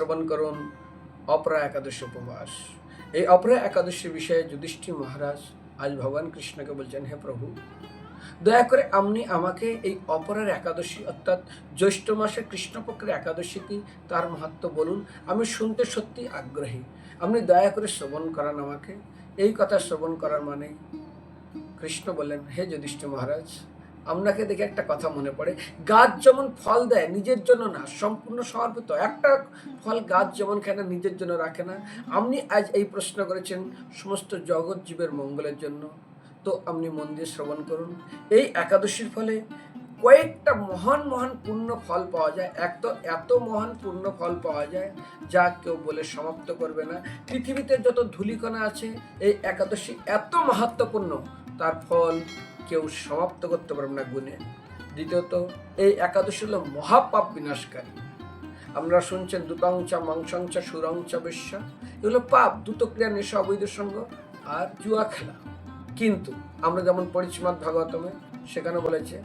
শ্রবণ করুন। অপরা একাদশী উপবাস। এই অপরা একাদশীর বিষয়ে যুধিষ্ঠির মহারাজ আজ ভগবান কৃষ্ণকে বলছেন, হে প্রভু, দয়া করে আপনি আমাকে এই অপরার একাদশী অর্থাৎ জ্যৈষ্ঠ মাসের কৃষ্ণপক্ষের একাদশী কি তার মাহাত্ম বলুন। আমি শুনতে সত্যি আগ্রহী। আপনি দয়া করে শ্রবণ করান আমাকে। এই কথা শ্রবণ করার মানে কৃষ্ণ বললেন, হে যুধিষ্ঠির মহারাজ আপনাকে দেখে একটা কথা মনে পড়ে। গাছ যেমন ফল দেয়, নিজের জন্য না, সম্পূর্ণ সমর্পিত একটা ফল গাছ যেমন খায় না, নিজের জন্য রাখে না। আপনি আজ এই প্রশ্ন করেছেন, সমস্ত জগৎ জীবের মঙ্গলের জন্য। তো আপনি মন দিয়ে শ্রবণ করুন। এই একাদশীর ফলে কয়েকটা মহান মহান পূর্ণ ফল পাওয়া যায়। এক তো এত মহান পূর্ণ ফল পাওয়া যায়, যা কেউ বলে সমাপ্ত করবে না। পৃথিবীতে যত ধূলিকণা আছে, এই একাদশী এত মাহাত্মপূর্ণ তার ফল কেউ সমাপ্ত করতে পারবে না গুণে। দ্বিতীয়ত, এই একাদশী হল মহাপাপ বিনাশকারী। আমরা শুনছেন দুতংচা, মাংসংচা, সুরংচা, বেশ্যা। এগুলো পাপ দ্রুতক্রিয়া নেশা, অবৈধ সঙ্গ আর জুয়া খেলা। কিন্তু আমরা যেমন পরিচিমাত ভাগবতমে সেখানে বলেছে,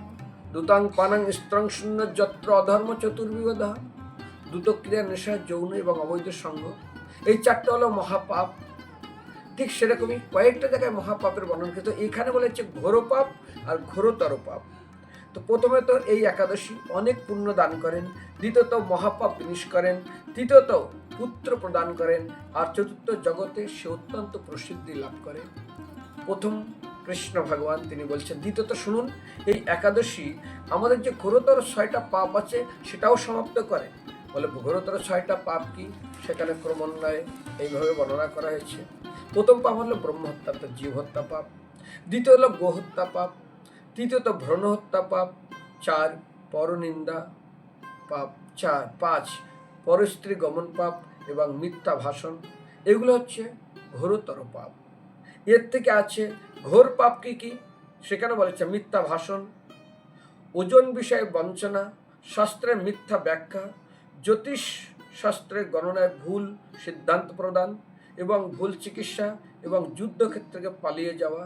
দুতাং পানাং স্ত্রং শূন্য যত্র অধর্ম চতুর্বিধ দ্রুতক্রিয়া নেশা, যৌন এবং অবৈধ সঙ্গ। এই চারটা হলো মহাপাপ ঠিক সেরকমই কয়েকটা জায়গায় মহাপাপের বর্ণন কিন্তু এখানে বলেছে ঘোর পাপ আর ঘোরতর পাপ। তো প্রথমে তো এই একাদশী অনেক পুণ্য দান করেন, দ্বিতীয়ত মহাপাপ বিনিশ করেন, তৃতীয়ত পুত্র প্রদান করেন, আর চতুর্থ জগতে সে অত্যন্ত প্রসিদ্ধি লাভ করে। প্রথম কৃষ্ণ ভগবান তিনি বলছেন, দ্বিতীয়ত শুনুন, এই একাদশী আমাদের যে ঘোরতর ছয়টা পাপ আছে সেটাও সমাপ্ত করে। বলে ঘোরতর ছয়টা পাপ কি? সেখানে ক্রমান্বয়ে এইভাবে বর্ণনা করা হয়েছে। প্রথম পাপ হলো ব্রহ্মহত্যা অর্থাৎ জীব হত্যা পাপ। দ্বিতীয় হলো গোহত্যা পাপ। তৃতীয়ত ভ্রণ হত্যা পাপ। চার, পরনিন্দা পাপ। চার, পাঁচ, পরস্ত্রী গমন পাপ এবং মিথ্যা ভাষণ। এগুলো হচ্ছে ঘোরতর পাপ। এর থেকে আছে ঘোর পাপ কি কি? সেখানে বলেছে মিথ্যা ভাষণ, ওজন বিষয়ে বঞ্চনা শাস্ত্রের মিথ্যা ব্যাখ্যা জ্যোতিষ শাস্ত্রের গণনায় ভুল সিদ্ধান্ত প্রদান এবং ভুল চিকিৎসা এবং যুদ্ধক্ষেত্রকে পালিয়ে যাওয়া,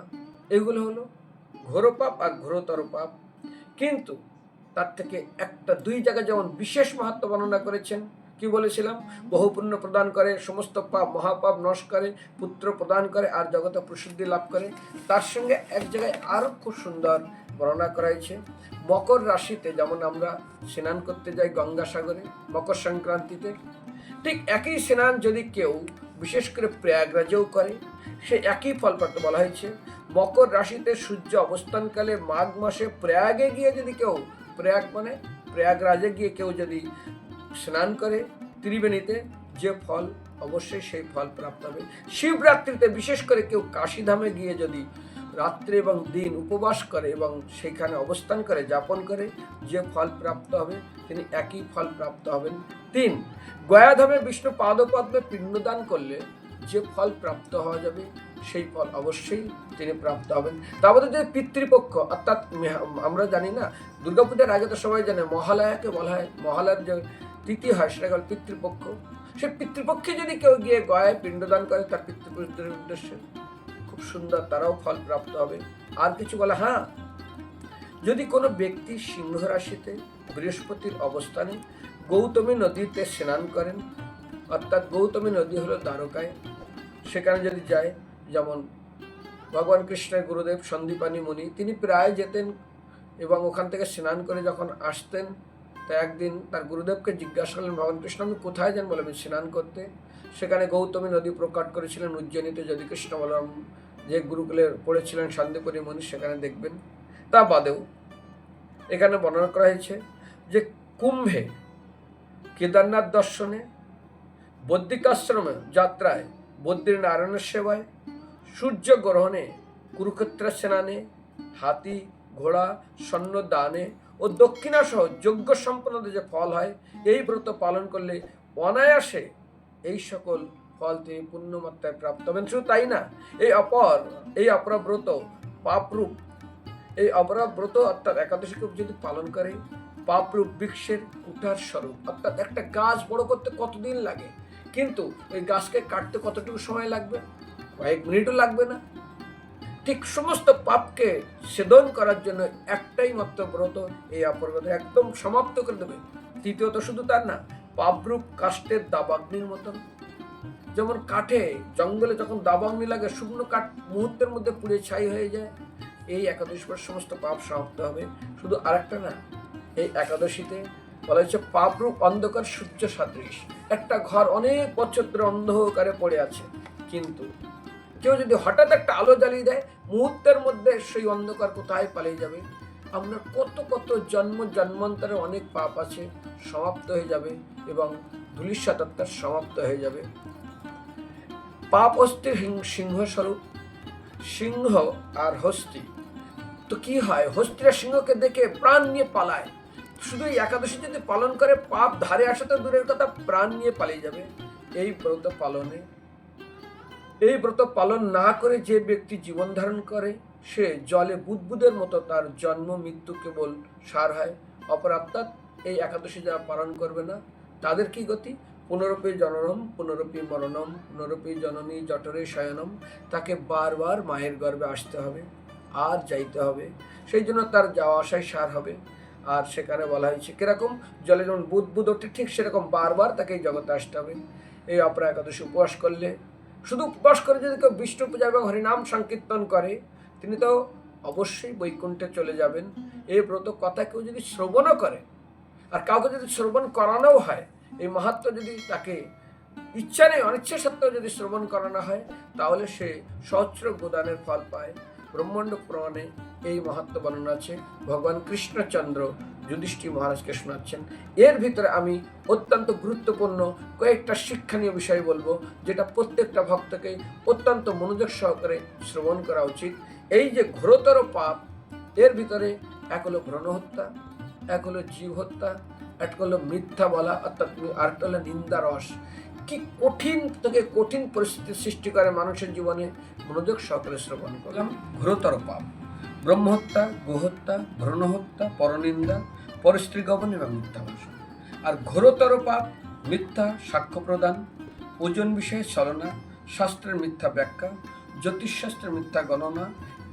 এগুলো হলো ঘোরপাপ আর ঘোরতর পাপ। কিন্তু তার থেকে একটা দুই জায়গায় যেমন বিশেষ মাহাত্ম বর্ণনা করেছেন, কি বলেছিলাম? বহু পুণ্য প্রদান করে, সমস্ত পাপ, মহাপাপ নষ্ট করে, পুত্র প্রদান করে আর জগতে প্রসিদ্ধি লাভ করে। তার সঙ্গে এক জায়গায় আরও খুব সুন্দর বর্ণনা করা হয়েছে। মকর রাশিতে যেমন আমরা স্নান করতে যাই গঙ্গাসাগরে, মকর সংক্রান্তিতে ঠিক একই স্নান যদি কেউ, বিশেষ করে প্রয়াগরাজেও করে, সে একই ফল পাতে বলা হয়েছে, মকর রাশিতে সূর্য অবস্থানকালে মাঘ মাসে প্রয়াগে গিয়ে যদি কেউ প্রয়াগ মানে প্রয়াগরাজে গিয়ে কেউ যদি স্নান করে, ত্রিবেণীতে যে ফল অবশ্যই সেই ফল প্রাপ্ত হবে। শিবরাত্রিতে বিশেষ করে কেউ কাশীধামে গিয়ে যদি রাত্রি এবং দিন উপবাস করে এবং সেখানে অবস্থান করে, যাপন করে যে ফল প্রাপ্ত হবে, তিনি একই ফল প্রাপ্ত হবেন। তিন, গয়াধামে বিষ্ণু পাদপদ্মে পিণ্ডদান করলে যে ফল প্রাপ্ত হওয়া যাবে, সেই ফল অবশ্যই তিনি প্রাপ্ত হবেন। তারপরে যে পিতৃপক্ষ, অর্থাৎ আমরা জানি না, দুর্গাপূজার আগে তো সবাই জানে, মহালয়াকে বলা হয়, মহালয়ার যে তিথি হয় সেটা হল পিতৃপক্ষ। সে পিতৃপক্ষে যদি কেউ গিয়ে গয়ায় পিণ্ডদান করে, তার পিতৃপুরুষদের উদ্দেশ্যে খুব সুন্দর, তারাও ফল প্রাপ্ত হবে। আর কিছু বলে হ্যাঁ যদি কোনো ব্যক্তি সিংহ রাশিতে বৃহস্পতির অবস্থানে গৌতমী নদীতে স্নান করেন, অর্থাৎ গৌতমী নদী হলো দ্বারকায়, সেখানে যদি যায়, যেমন ভগবান কৃষ্ণের গুরুদেব সন্দীপানি মুনি, তিনি প্রায় যেতেন এবং ওখান থেকে স্নান করে যখন আসতেন, তা একদিন তার গুরুদেবকে জিজ্ঞাসা করলেন, ভগবান কৃষ্ণ, আপনি কোথায় যান? বলে আমি স্নান করতে। সেখানে গৌতমী নদী প্রকাট করেছিলেন উজ্জয়নীতে, যদি কৃষ্ণ বলরাম যে গুরুকুলে পড়েছিলেন শান্তিপুরী মুনি সেখানে দেখবেন। তা বাদেও এখানে বর্ণনা করা হয়েছে যে কুম্ভে কেদারনাথ দর্শনে বদ্রিকাশ্রমে যাত্রায় বদ্রীনারায়ণের সেবায়, সূর্য গ্রহণে কুরুক্ষেত্র স্নানে, হাতি, ঘোড়া, স্বর্ণ দানে ও দক্ষিণাসহ যজ্ঞ সম্পন্নদের যে ফল হয়, এই ব্রত পালন করলে অনায়াসে এই সকল ফল তিনি পুণ্যমাত্রায় প্রাপ্ত। হবেন শুধু তাই না? এই অপর, এই অপরা ব্রত পাপরূপ, এই অপরা ব্রত অর্থাৎ একাদশী খুব যদি পালন করে, পাপরূপ বৃক্ষের কুঠার স্বরূপ। অর্থাৎ একটা গাছ বড় করতে কতদিন লাগে? কিন্তু ওই গাছকে কাটতে কতটুকু সময় লাগবে? কয়েক মিনিটও লাগবে না। ঠিক সমস্ত পাপকে সেদন করার জন্য একটাই মাত্র ব্রত এই অপরগত একদম সমাপ্ত করে দেবে। তৃতীয়ত শুধু তার না, পাপরূপ কাষ্টের দাবাগ্নির মতন। যেমন কাঠে, জঙ্গলে যখন দাবাগ্নি লাগে, শুকনো কাঠ মুহূর্তের মধ্যে পুড়ে ছাই হয়ে যায়। এই একাদশী পর সমস্ত পাপ সমাপ্ত হবে। শুধু আরেকটা না, এই একাদশীতে বলা হচ্ছে পাপরূপ অন্ধকার সূর্য সাদৃশ। একটা ঘর অনেক বছর ধরে অন্ধকারে পড়ে আছে। কিন্তু কেউ যদি হঠাৎ একটা আলো জ্বালিয়ে দেয়, মুহূর্তের মধ্যে সেই অন্ধকার কোথায় পালিয়ে যাবে? আপনার কত কত জন্ম, জন্মান্তরে অনেক পাপ আছে, সমাপ্ত হয়ে যাবে এবং ধুলিস্বাতত্তার সমাপ্ত হয়ে যাবে। পাপ অস্থির হিং- সিংহস্বরূপ। সিংহ আর হস্তি। তো কি হয়? হস্তিরা সিংহকে দেখে প্রাণ নিয়ে পালায়। শুধু এই একাদশী যদি পালন করে, পাপ ধারে আসা তো দূরের কথা, প্রাণ নিয়ে পালিয়ে যাবে। এই ব্রত পালনে। এই ব্রত পালন না করে যে ব্যক্তি জীবন ধারণ করে, সে জলে বুদবুদের মতো তার জন্ম, মৃত্যু কেবল সার হয়। অপরাত্মাত এই একাদশী যারা পালন করবে না, তাদের কি গতি? পুনরূপী জননম পুনরূপী মরণম পুনরূপী জননী জঠরে শয়নম, তাকে বারবার মায়ের গর্ভে আসতে হবে, আর যাইতে হবে। সেই জন্য তার যাওয়া আসায় সার হবে। আর সেখানে বলা হয়েছে, কীরকম? জলে যেমন বুধ বুধ ওঠে, ঠিক সেরকম বারবার তাকে এই জগতে আসতে হবে। এই অপরা একাদশী উপবাস করলে। শুধু উপবাস করে যদি কেউ বিষ্ণু পূজা এবং হরিনাম সংকীর্তন করে, তিনি তো অবশ্যই বৈকুণ্ঠে চলে যাবেন। এই ব্রত কথা কেউ যদি শ্রবণও করে, আর কাউকে যদি শ্রবণ করানোও হয় এই মাহাত্ম যদি তাকে ইচ্ছা নেই, অনিচ্ছা সত্ত্বেও যদি শ্রবণ করানো হয়, তাহলে সে সহস্র গোদানের ফল পায়। ব্রহ্মাণ্ড পুরাণে এই মাহাত্ম বর্ণনা আছে, ভগবান কৃষ্ণচন্দ্র যুধিষ্ঠির মহারাজকে শোনাচ্ছেন। এর ভিতরে আমি অত্যন্ত গুরুত্বপূর্ণ কয়েকটা শিক্ষণীয় বিষয় বলব, যেটা প্রত্যেকটা ভক্তকে অত্যন্ত মনোযোগ সহকারে শ্রবণ করা উচিত। এই যে ঘোরতর পাপ, এর ভিতরে এক হলো ভ্রণ হত্যা এক হলো জীব হত্যা এক হলো মিথ্যা বলা, অর্থাৎ আরেকটা হলো নিন্দা রস। কি কঠিন থেকে কঠিন পরিস্থিতি সৃষ্টি করে মানুষের জীবনে মনোযোগ সহকারে শ্রবণ করলাম। ঘোরতর পাপ। ব্রহ্মহত্যা, গোহত্যা ভ্রণ হত্যা পরনিন্দা, পরস্ত্রী গমন এবং মিথ্যা ভাষণ আর ঘোরতর পাপ, মিথ্যা সাক্ষ্য প্রদান, ওজন বিষয়ে চলনা শাস্ত্রের মিথ্যা ব্যাখ্যা, জ্যোতিষশাস্ত্রের মিথ্যা গণনা,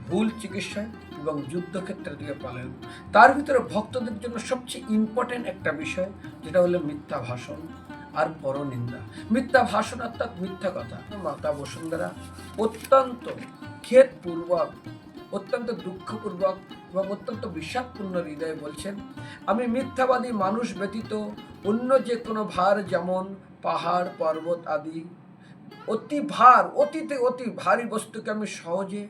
ভুল চিকিৎসা এবং যুদ্ধক্ষেত্রের দিকে পালন। তার ভিতরে ভক্তদের জন্য সবচেয়ে ইম্পর্টেন্ট একটা বিষয়, যেটা হলো মিথ্যা ভাষণ আর পরনিন্দা। মিথ্যা ভাষণ অর্থাৎ মিথ্যা কথা। মাতা বসুন্ধরা অত্যন্ত খেদপূর্বক অত্যন্ত দুঃখপূর্বক এবং অত্যন্ত বিষাদপূর্ণ হৃদয়ে বলছেন, আমি মিথ্যাবাদী মানুষ ব্যতীত অন্য যে কোনো ভার যেমন পাহাড়, পর্বত আদি, অতি ভার, অতিতে অতি ভারী বস্তুকে আমি সহজে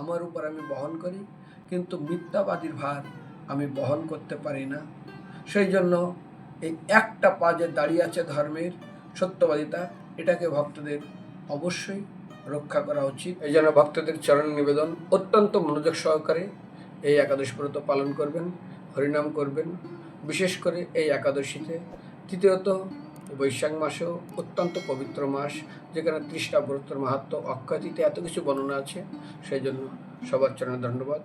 আমার উপর আমি বহন করি, কিন্তু মিথ্যাবাদীর ভার আমি বহন করতে পারি না। সেই জন্য এই একটা পা যে দাঁড়িয়ে আছে ধর্মের সত্যবাদিতা, এটাকে ভক্তদের অবশ্যই রক্ষা করা উচিত। এই জন্য ভক্তদের চরণ নিবেদন অত্যন্ত মনোযোগ সহকারে এই একাদশী ব্রত পালন করবেন, হরিনাম করবেন। বিশেষ করে এই একাদশীতে। তৃতীয়ত বৈশাখ মাসেও অত্যন্ত পবিত্র মাস, যেখানে ত্রিশটা ব্রতর মাহাত্ম অক্ষয়তিতে এত কিছু বর্ণনা আছে সেই জন্য সবার চরণে ধন্যবাদ।